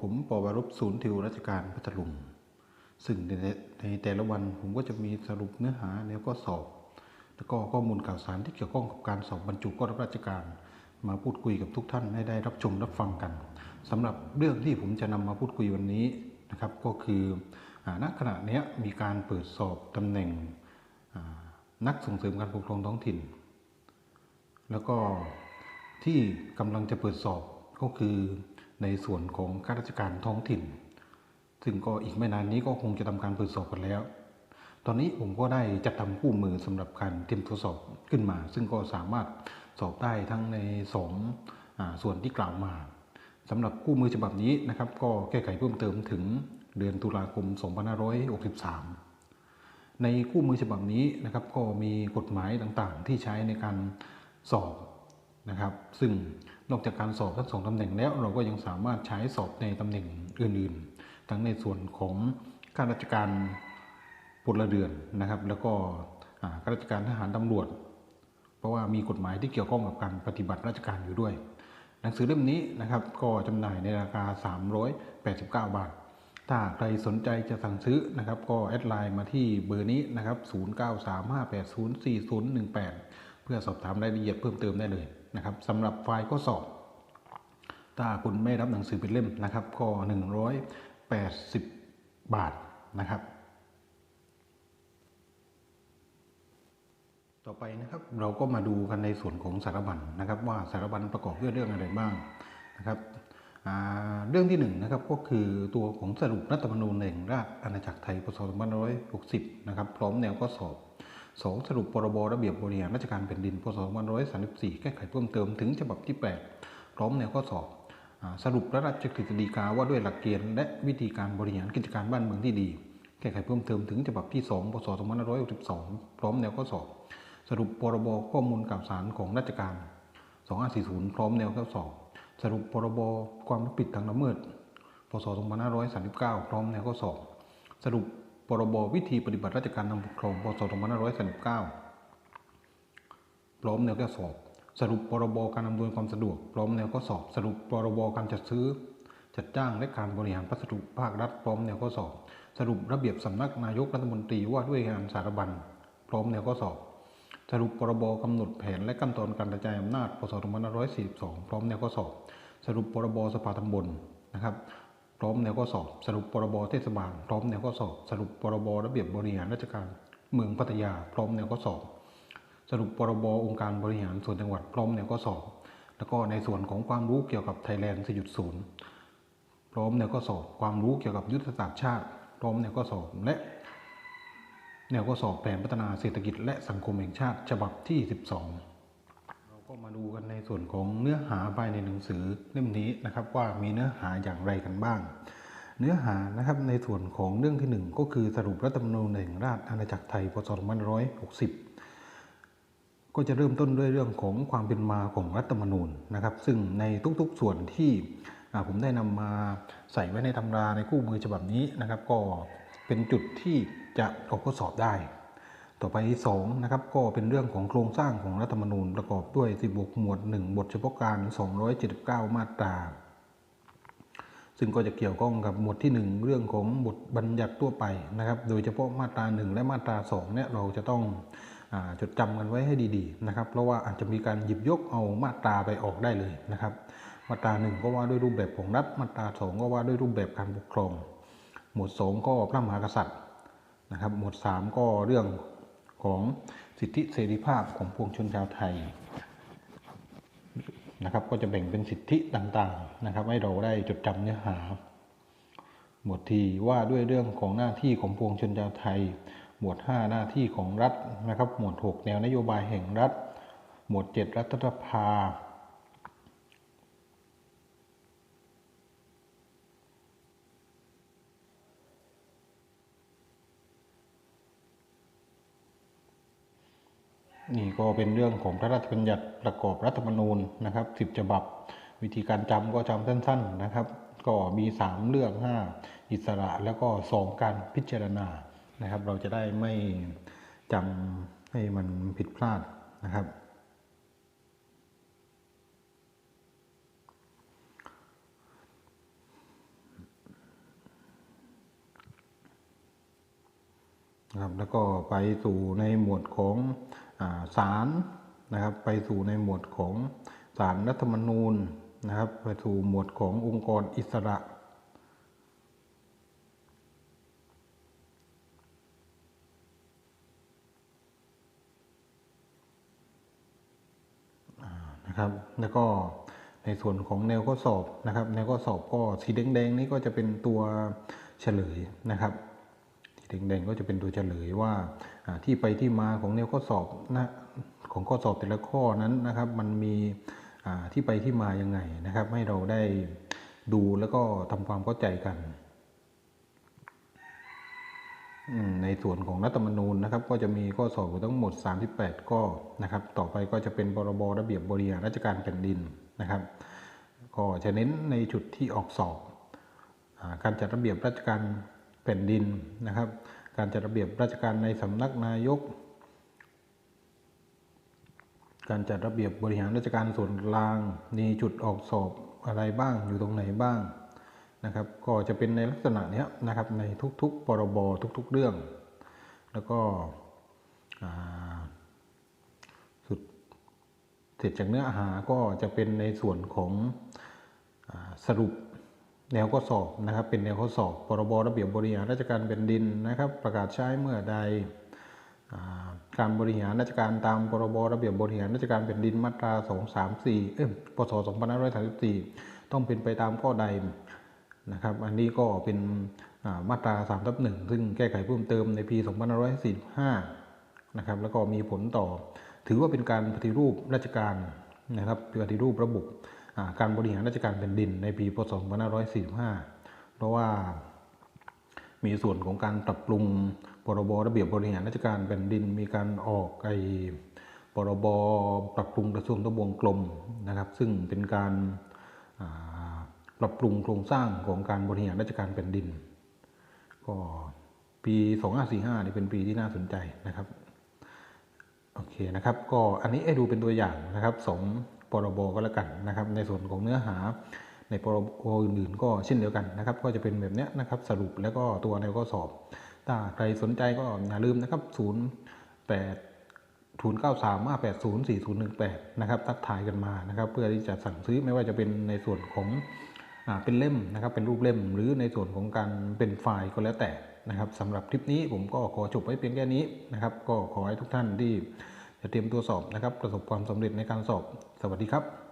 ผมปอวรุษศูนย์ทิวราชการพัทลุง ซึ่งในในแต่ละวันผมก็จะมีสรุปเนื้อหาแล้วก็สอบ แล้วก็ข้อมูลข่าวสารที่เกี่ยวข้องกับการสอบบรรจุเข้ารับราชการ มาพูดคุยกับทุกท่านให้ได้รับชมรับฟังกันสำหรับเรื่องที่ผมจะนำมาพูดคุยวันนี้นะครับ ก็คือณขณะนี้มีการเปิดสอบตำแหน่งนักส่งเสริมการปกครองท้องถิ่น แล้วก็ที่กำลังจะเปิดสอบก็คือ ในส่วนของข้าราชการท้องถิ่น ซึ่งก็อีกไม่นานนี้ก็คงจะทำการเปิดสอบกันแล้ว ตอนนี้ผมก็ได้จัดทำคู่มือสำหรับการเตรียมทดสอบขึ้นมา ซึ่งก็สามารถสอบได้ทั้งในสองส่วนที่กล่าวมาสำหรับคู่มือฉบับนี้นะครับ ก็แก้ไขเพิ่มเติมถึงเดือนตุลาคม 2563 ในคู่มือฉบับนี้นะครับก็มีกฎหมายต่างๆ ที่ใช้ในการสอบ นะครับ ซึ่งนอกจากการสอบทั้งสองตำแหน่งแล้วเราก็ยังสามารถใช้สอบในตำแหน่งอื่นๆ ทั้งในส่วนของข้าราชการพลเรือนนะครับ แล้วก็ข้าราชการทหารตำรวจ เพราะว่ามีกฎหมายที่เกี่ยวข้องกับการปฏิบัติราชการอยู่ด้วย หนังสือเล่มนี้นะครับก็จำหน่ายในราคา 389 บาท ถ้าใครสนใจจะสั่งซื้อนะครับก็แอดไลน์มาที่เบอร์นี้นะครับ0935804018 เพื่อสอบถามรายละเอียดเพิ่มเติมได้เลย นะครับสำหรับไฟล์ข้อสอบ ถ้าคุณไม่รับหนังสือเป็นเล่มนะครับก็180 บาทนะครับ ต่อไปนะครับเราก็มาดูกันในส่วนของสารบัญนะครับ ว่าสารบัญประกอบด้วยเรื่องอะไรบ้างนะครับเรื่องที่หนึ่งนะครับก็คือตัวของสรุปรัฐธรรมนูญแห่งราชอาณาจักรไทยพศ2560 นะครับ พร้อมแนวข้อสอบ สองสรุปพรบระเบียบบริหารราชการแผ่นดิน พศ 2534 แก้ไขเพิ่มเติมถึงฉบับที่ 8 พร้อมแนวข้อสอบสรุปพระราชกฤษฎีกาว่าด้วยหลักเกณฑ์และวิธีการบริหารกิจการบ้านเมืองที่ดี แก้ไขเพิ่มเติมถึงฉบับที่ 2 พศ 2562 พร้อมแนวข้อสอบ สรุปพรบข้อมูลข่าวสารของราชการ 2540 พร้อมแนวข้อสอบ สรุปพรบความรับผิดทางละเมิด พศ 2539 พร้อมแนวข้อสอบ สรุป พรบวิธีปฏิบัติราชการทางปกครอง พศ 2539 พร้อมแนวข้อสอบ สรุปพรบการอำนวยความสะดวก พร้อมแนวข้อสอบ สรุปพรบการจัดซื้อ จัดจ้างและการบริหารพัสดุภาครัฐ พร้อมแนวข้อสอบ สรุประเบียบสำนักนายกรัฐมนตรีว่าด้วยงานสารบัญ พร้อมแนวข้อสอบ สรุปพรบกำหนดแผนและขั้นตอนการกระจายอำนาจ พศ 2542 พร้อมแนวข้อสอบ สรุปพรบสภาตำบลนะครับ พร้อมแนวข้อสอบสรุปพรบเทศบาลพร้อมแนวข้อสอบสรุปพรบระเบียบบริหารราชการเมืองพัทยา พร้อมแนวข้อสอบ สรุปพรบองค์การบริหารส่วนจังหวัดพร้อมแนวข้อสอบ แล้วก็ในส่วนของความรู้เกี่ยวกับไทยแลนด์4.0 พร้อมแนวข้อสอบ ความรู้เกี่ยวกับยุทธศาสตร์ชาติ พร้อมแนวข้อสอบและ แนวข้อสอบแผนพัฒนาเศรษฐกิจและสังคมแห่งชาติฉบับที่ 12 ก็มาดูกันในส่วนของเนื้อหาภายในหนังสือเล่มนี้นะครับว่ามีเนื้อหาอย่างไรกันบ้าง เนื้อหานะครับในส่วนของเรื่องที่หนึ่งก็คือสรุปรัฐธรรมนูญแห่งราชอาณาจักรไทยพศ2560 ก็จะเริ่มต้นด้วยเรื่องของความเป็นมาของรัฐธรรมนูญนะครับ ซึ่งในทุกๆส่วนที่ผมได้นำมาใส่ไว้ในตำราในคู่มือฉบับนี้นะครับ ก็เป็นจุดที่จะออกข้อสอบได้ ต่อไป2นะครับก็เป็นเรื่องของโครงสร้างของรัฐธรรมนูญประกอบด้วย 16 หมวด 1 บทเฉพาะการ 279 มาตรา ซึ่งก็จะเกี่ยวข้องกับหมวดที่ 1 เรื่องของบทบัญญัติทั่วไปนะครับ โดยเฉพาะมาตรา 1 และมาตรา 2 เนี่ยเราจะต้องอจดจำกันไว้ให้ดีๆนะครับ เพราะว่าอาจจะมีการหยิบยกเอามาตราไปออกได้เลยนะครับ มาตรา 1 ก็ว่าด้วยรูปแบบของรัฐ มาตรา 2 ก็ว่าด้วยรูปแบบการปกครอง หมวด 2 ก็พระมหากษัตริย์นะครับ หมวด 3 ก็เรื่อง ของสิทธิเสรีภาพของพวงชนชาวไทยนะครับ ก็จะแบ่งเป็นสิทธิต่างๆนะครับ ให้เราได้จดจำเนื้อหา หมวดที่ว่าด้วยเรื่องของหน้าที่ของพวงชนชาวไทย หมวด 5 หน้าที่ของรัฐนะครับ หมวด 6 แนวนโยบายแห่งรัฐ หมวด 7 รัฐสภา นี่ก็เป็นเรื่องของพระราชบัญญัติประกอบรัฐธรรมนูญนะครับสิบฉบับ วิธีการจำก็จำสั้น ๆนะครับ ก็มี 3 เรื่อง 5 อิสระแล้วก็ 2 การพิจารณานะครับ เราจะได้ไม่จำให้มันผิดพลาดนะครับ ครับแล้วก็ไปสู่ในหมวดของ อาศาลนะครับไปสู่ในหมวดของศาลรัฐธรรมนูญนะครับ ไปสู่หมวดขององค์กรอิสระ นะครับ แล้วก็ในส่วนของแนวข้อสอบนะครับแนวข้อสอบก็สีแดงๆนี้ก็จะเป็นตัวเฉลยนะครับสีแดงๆก็จะเป็นตัวเฉลยว่า ที่ไปที่มาของแนวข้อสอบนะของข้อสอบแต่ละข้อนั้นนะครับมันมีที่ไปที่มายังไงนะครับ ให้เราได้ดูแล้วก็ทำความเข้าใจกันในส่วนของรัฐธรรมนูญนะครับ ก็จะมีข้อสอบอยู่ทั้งหมด 38 ข้อนะครับ ต่อไปก็จะเป็นพรบระเบียบบริหารราชการแผ่นดินนะครับ ก็จะเน้นในจุดที่ออกสอบอการจัดระเบียบราชการแผ่นดินนะครับ การจัดระเบียบราชการในสำนักนายก การจัดระเบียบบริหารราชการส่วนกลาง มีจุดออกสอบอะไรบ้างอยู่ตรงไหนบ้างนะครับ ก็จะเป็นในลักษณะนี้นะครับในทุกๆ ปรบทุก ๆ เรื่อง แล้วก็สุดเสร็จจากเนื้อหาก็จะเป็นในส่วนของอสรุป แนวข้อสอบนะครับ เป็นแนวข้อสอบพรบระเบียบบริหารราชการแผ่นดินนะครับ ประกาศใช้เมื่อใดอการบริหารราชการตามพรบระเบียบบริหารราชการแผ่นดินมาตรา 234 เอ้ยพศ2534 ต้องเป็นไปตามข้อใดนะครับ อันนี้ก็เป็นมาตรา3ทับหนึ่งซึ่งแก้ไขเพิ่มเติมในปี2545นะครับ แล้วก็มีผลต่อ ถือว่าเป็นการปฏิรูปราชการนะครับปฏิรูประบบ การบริหารราชการแผ่นดินในปีพศ 2545 เพราะว่ามีส่วนของการปรับปรุงพรบระเบียบบริหารราชการแผ่นดินมีการออกไอ้พรบปรับปรุงกระทรวงทบวงกลมนะครับ ซึ่งเป็นการปรับปรุงโครงสร้างของการบริหารราชการแผ่นดิน ก็ปี 2545นี่เป็นปีที่น่าสนใจนะครับ โอเคนะครับ ก็อันนี้ให้ดูเป็นตัวอย่างนะครับสอง รบก็แล้วกันนะครับในส่วนของเนื้อหาในพรบอื่นๆ ก็เช่นเดียวกันนะครับก็จะเป็นแบบนี้นะครับสรุปแล้วก็ตัวแนวข้อสอบ ถ้าใครสนใจก็อย่าลืมนะครับ 0 8 0 9 3 5 8 0 4 0 1 8นะครับทักทายกันมานะครับเพื่อที่จะสั่งซื้อไม่ว่าจะเป็นในส่วนของอเป็นเล่มนะครับเป็นรูปเล่ม หรือในส่วนของการเป็นไฟล์ก็แล้วแต่นะครับสำหรับคลิปนี้ผมก็ขอจบไว้เพียงแค่นี้นะครับก็ขอให้ทุกท่านที่ เตรียมตัวสอบนะครับ ประสบความสำเร็จในการสอบ สวัสดีครับ